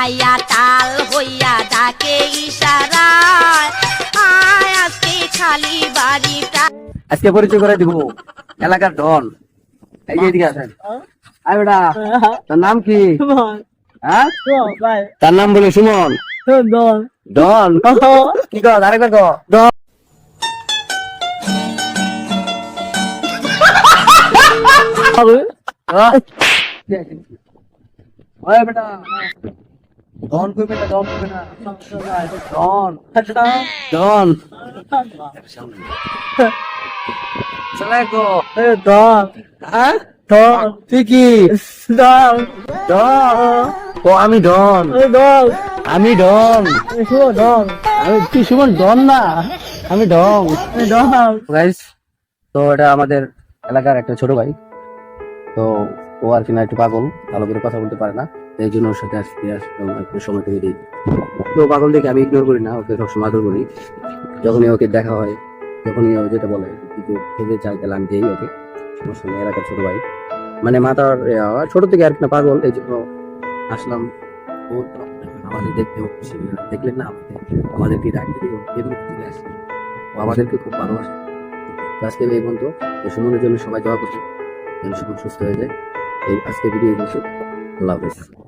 নাইয়া তাল হইয়া ডাকে ইশারায়। আজকে খালি বাড়িটা আজকে পরিচয় করে দিব। এলাকার ডন এই যে এদিকে বেটা নাম কি? হ্যাঁ? তার নাম বলে সুমন। ডন কি কর আরেকবার কর। ডন কই বেটা ডন না ডন ডন চলে গো হ্যাঁ তুই কি ডন ও আমি ডন আমি ডন আমি তুই সুমন ডন না আমি ডন গাইস তো এটা আমাদের এলাকার একটা ছোট ভাই। তো ও আর কি না একটু পাগল ভালো করে কথা বলতে পারে না। এই জন্য ওর সাথে আসলাম, একটু সময় করে দিই। তো পাগল দেখে আমি ইগনোর করি না ওকে সবসময় আদর করি। যখনই ওকে দেখা হয় যখনই ও যেটা বলে কিছু খেতে চাই তাহলে আমি দিই ওকে। নেই এলাকার ছোট ভাই। মানে আহ, ছোট থেকে আর কি না পাগল এই জন্য আসলাম। ও আমাদের দেখতে দেখলেন না আমাদের আমাদেরকে ডাকতে আমাদেরকে খুব ভালোবাসে। আজকে এই বন্ধু সুমনের জন্য সবাই দোয়া করছে যেন সুমন সুস্থ হয়ে যায়। এই আজকে ভিডিও আল্লাহ হাফেজ।